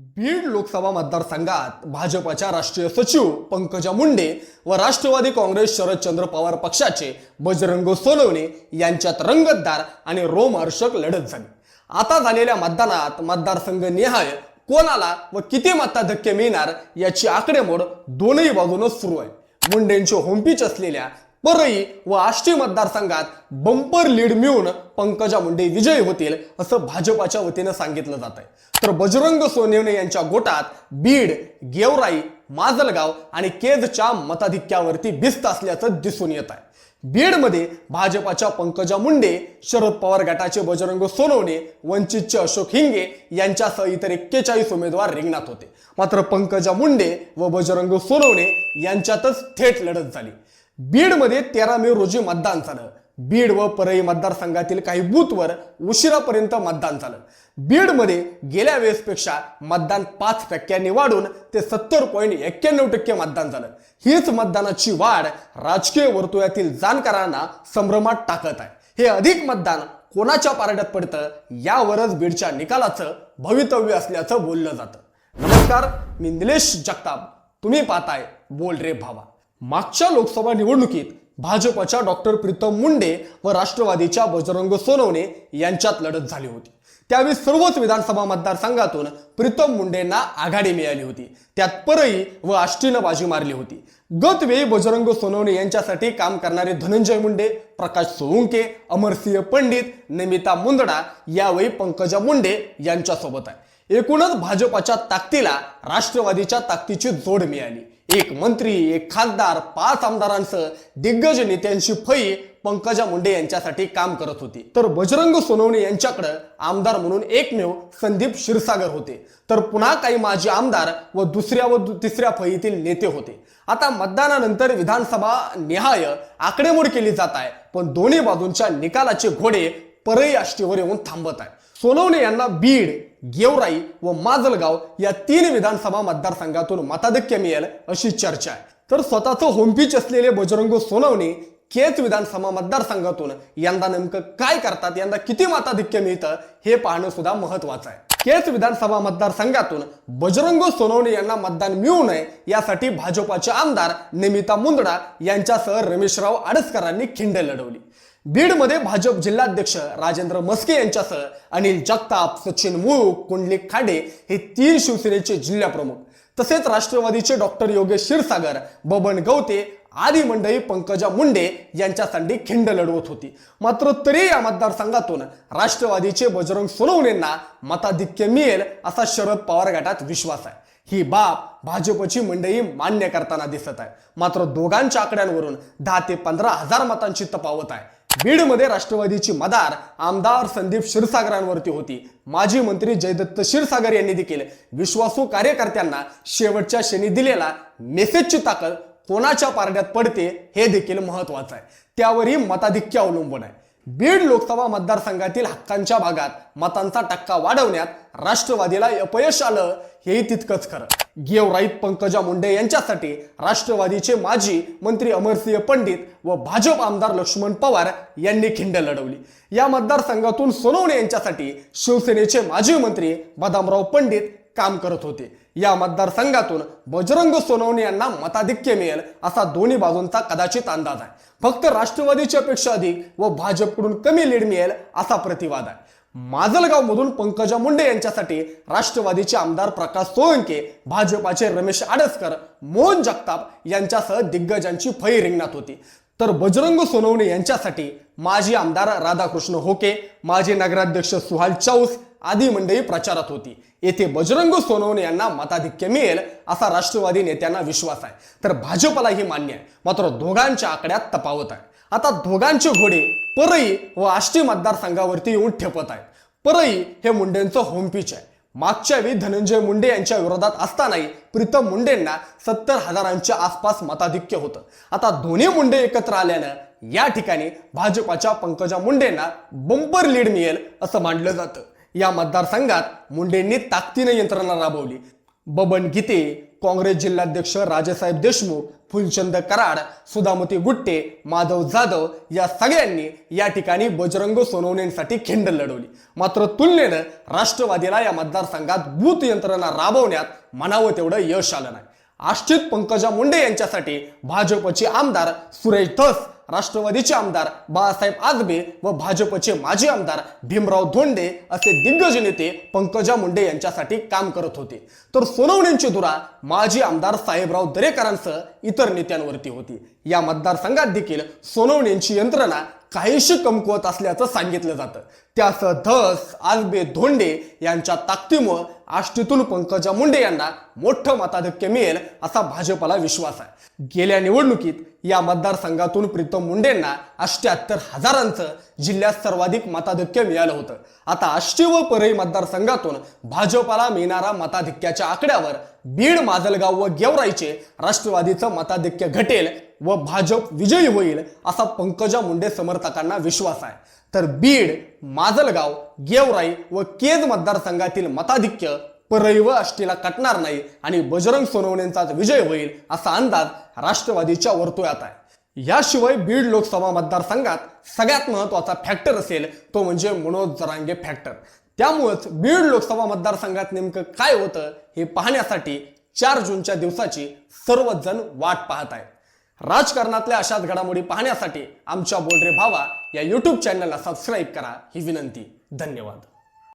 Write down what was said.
बीड लोकसभा मतदारसंघात भाजपच्या राष्ट्रीय सचिव पंकजा मुंडे व राष्ट्रवादी काँग्रेस शरदचंद्र पवार पक्षाचे बजरंग सोनवणे यांच्यात रंगतदार आणि रोमहर्षक लढत झाली. आता झालेल्या मतदानात मतदारसंघ निहाय कोणाला व किती मताधक्के मिळणार याची आकडेमोड दोनही बाजूनच सुरू आहे. मुंडेंचे होमपीच असलेल्या परळी व आष्टी मतदारसंघात बंपर लीड मिळून पंकजा मुंडे विजयी होतील असं भाजपाच्या वतीनं सांगितलं जात आहे. तर बजरंग सोनेवणे यांच्या गोटात बीड गेवराई माजलगाव आणि केजच्या मताधिक्यावरती भिस्त असल्याचं दिसून येत आहे. बीडमध्ये भाजपाच्या पंकजा मुंडे शरद पवार गटाचे बजरंग सोनवणे वंचितचे अशोक हिंगे यांच्यासह इतर एक्केचाळीस उमेदवार रिंगणात होते. मात्र पंकजा मुंडे व बजरंग सोनवणे यांच्यातच थेट लढत झाली. बीडमध्ये तेरा मे रोजी मतदान झालं. बीड व परळी मतदारसंघातील काही बूथवर उशिरापर्यंत मतदान झालं. बीडमध्ये गेल्या वेळेसपेक्षा मतदान पाच टक्क्यांनी वाढून ते सत्तर पॉईंट एक्क्याण्णव टक्के मतदान झालं. हीच मतदानाची वाढ राजकीय वर्तुळातील जाणकारांना संभ्रमात टाकत आहे. हे अधिक मतदान कोणाच्या पारड्यात पडतं यावरच बीडच्या निकालाचं भवितव्य असल्याचं बोललं जातं. नमस्कार मी निलेश जगताप. तुम्ही पाहताय बोल रे भावा. मागच्या लोकसभा निवडणुकीत भाजपच्या डॉक्टर प्रीतम मुंडे व राष्ट्रवादीच्या बजरंग सोनवणे यांच्यात लढत झाली होती. त्यावेळी सर्वच विधानसभा मतदारसंघातून प्रीतम मुंडेंना आघाडी मिळाली होती. त्यात परळी व आष्टीनं बाजी मारली होती. गतवेळी बजरंग सोनवणे यांच्यासाठी काम करणारे धनंजय मुंडे प्रकाश सोळुंके अमरसिंह पंडित नमिता मुंदडा यावेळी पंकजा मुंडे यांच्यासोबत आहे. एकूणच भाजपच्या ताकदीला राष्ट्रवादीच्या ताकदीची जोड मिळाली. एक मंत्री एक खासदार पाच आमदारांसह दिग्गज नेत्यांची फई पंकजा मुंडे यांच्यासाठी काम करत होती. तर बजरंग सोनवणे यांच्याकडे आमदार म्हणून एकमेव संदीप क्षीरसागर होते. तर पुन्हा काही माजी आमदार व दुसऱ्या व तिसऱ्या फळीतील नेते होते. आता मतदानानंतर विधानसभा निहाय आकडेमोड केली जात आहे पण दोन्ही बाजूंच्या निकालाचे घोडे परळी आष्टीवर येऊन थांबत आहे सोनवणे यांना बीड गेवराई व माजलगाव या तीन विधानसभा मतदारसंघातून मताधिक्य मिळेल अशी चर्चा आहे. तर स्वतःचं होमपीच असलेले बजरंग सोनवणे केच विधानसभा मतदारसंघातून यंदा नेमकं काय करतात यंदा किती मताधिक्य मिळतं हे पाहणं सुद्धा महत्वाचं आहे. केच विधानसभा मतदारसंघातून बजरंग सोनवणे यांना मतदान मिळू नये यासाठी भाजपाचे आमदार निमिता मुंदडा यांच्यासह रमेशराव आडसकरांनी खिंड लढवली. बीडमध्ये भाजप जिल्हाध्यक्ष राजेंद्र मस्के यांच्यासह अनिल जगताप सचिन मुळूक कुंडलिक खाडे हे तीन शिवसेनेचे जिल्हाप्रमुख तसेच राष्ट्रवादीचे डॉक्टर योगेश क्षीरसागर बबन गवते आदी मंडळी पंकजा मुंडे यांच्यासाठी खिंड लढवत होती. मात्र तरी या मतदारसंघातून राष्ट्रवादीचे बजरंग सोनवणेंना मताधिक्य मिळेल असा शरद पवार गटात विश्वास आहे. ही बाब भाजपची मंडळी मान्य करताना दिसत आहे. मात्र दोघांच्या आकड्यांवरून दहा ते पंधरा हजार मतांची तपावत आहे. बीडमध्ये राष्ट्रवादीची मदार आमदार संदीप क्षीरसागरांवरती होती. माजी मंत्री जयदत्त क्षीरसागर यांनी देखील विश्वासू कार्यकर्त्यांना शेवटच्या क्षणी दिलेला मेसेजची ताकद कोणाच्या पारड्यात पडते हे देखील महत्वाचं आहे. त्यावरही मताधिक्य अवलंबून आहे. बीड लोकसभा मतदारसंघातील हक्कांच्या भागात मतांचा टक्का वाढवण्यात राष्ट्रवादीला अपयश आलं हेही तितकंच खरं. गेवराईत पंकजा मुंडे यांच्यासाठी राष्ट्रवादीचे माजी मंत्री अमरसिंह पंडित व भाजप आमदार लक्ष्मण पवार यांनी खिंड लढवली. या मतदारसंघातून सोनवणे यांच्यासाठी शिवसेनेचे माजी मंत्री बदामराव पंडित काम करत होते. या मतदारसंघातून बजरंग सोनवणे यांना मताधिक्य मिळेल असा दोन्ही बाजूंचा कदाचित अंदाज आहे. फक्त राष्ट्रवादीची अपेक्षा अधिक व भाजपकडून कमी लीड मिळेल असा प्रतिवाद आहे. माजलगावमधून पंकजा मुंडे यांच्यासाठी राष्ट्रवादीचे आमदार प्रकाश सोळंके भाजपाचे रमेश आडसकर मोहन जगताप यांच्यासह दिग्गजांची फई रिंगणात होती. तर बजरंग सोनवणे यांच्यासाठी माजी आमदार राधाकृष्ण होके माजी नगराध्यक्ष सुहाल चौस आदी मंडळी प्रचारात होती. येथे बजरंग सोनवणे यांना मताधिक्य मिळेल असा राष्ट्रवादी नेत्यांना विश्वास आहे. तर भाजपलाही मान्य आहे. मात्र दोघांच्या आकड्यात तपावत आहे. आता दोघांचे घोडे परळी व आष्टी मतदारसंघावरती येऊन ठेपत आहेत परळी हे मुंडेंचं होमपिच आहे. मागच्या वेळी धनंजय मुंडे यांच्या विरोधात असतानाही प्रीतम मुंडेंना सत्तर हजारांच्या आसपास मताधिक्य होतं. आता दोन्ही मुंडे एकत्र आल्यानं या ठिकाणी भाजपाच्या पंकजा मुंडेंना बंपर लीड मिळेल असं मानलं जातं. या मतदारसंघात मुंडेंनी ताकदीने यंत्रणा राबवली. बबन गीते काँग्रेस जिल्हाध्यक्ष राजेसाहेब देशमुख फुलचंद कराड सुधामती गुट्टे माधव जाधव या सगळ्यांनी या ठिकाणी बजरंग सोनवणेंसाठी खिंड लढवली. मात्र तुलनेनं राष्ट्रवादीला या मतदारसंघात बूथ यंत्रणा राबवण्यात म्हणावं तेवढं यश आलं नाही. आश्चित पंकजा मुंडे यांच्यासाठी भाजपचे आमदार सुरेश धस राष्ट्रवादीचे आमदार बाळासाहेब आजबे व भाजपचे माजी आमदार भीमराव धोंडे असे दिग्गज नेते पंकजा मुंडे यांच्यासाठी काम करत होते. तर सोनवणेंची धुरा माजी आमदार साहेबराव दरेकरांसह इतर नेत्यांवरती होती. या मतदारसंघात देखील सोनवणेंची यंत्रणा काहीशी कमकुवत असल्याचं सांगितलं जातं. त्यासह धस आजबे धोंडे यांच्या ताकदीमुळं आष्टीतून पंकजा मुंडे यांना मोठं मताधिक्य मिळेल असा भाजपला विश्वास आहे. गेल्या निवडणुकीत या मतदारसंघातून प्रीतम मुंडेंना अष्ट्याहत्तर हजारांचं जिल्ह्यात सर्वाधिक मताधिक्य मिळालं होतं. आता आष्टी व परळी मतदारसंघातून भाजपाला मिळणारा मताधिक्याच्या आकड्यावर बीड माजलगाव व गेवराईचे राष्ट्रवादीचं मताधिक्य घटेल व भाजप विजयी होईल असा पंकजा मुंडे समर्थकांना विश्वास आहे. तर बीड माजलगाव गेवराई व केज मतदारसंघातील मताधिक्य परैव अष्टीला कटणार नाही आणि बजरंग सोनवणेंचाच विजय होईल असा अंदाज राष्ट्रवादीच्या वर्तुळात आहे. याशिवाय बीड लोकसभा मतदारसंघात सगळ्यात महत्त्वाचा फॅक्टर असेल तो म्हणजे मनोज जरांगे फॅक्टर त्यामुळंच बीड लोकसभा मतदारसंघात नेमकं काय होतं हे पाहण्यासाठी चार जूनच्या दिवसाची सर्वजण वाट पाहत आहेत. राजकारणातल्या अशाच घडामोडी पाहण्यासाठी आमच्या बोलरे भावा या यूट्यूब चॅनलला सबस्क्राईब करा. ही विनंती. धन्यवाद.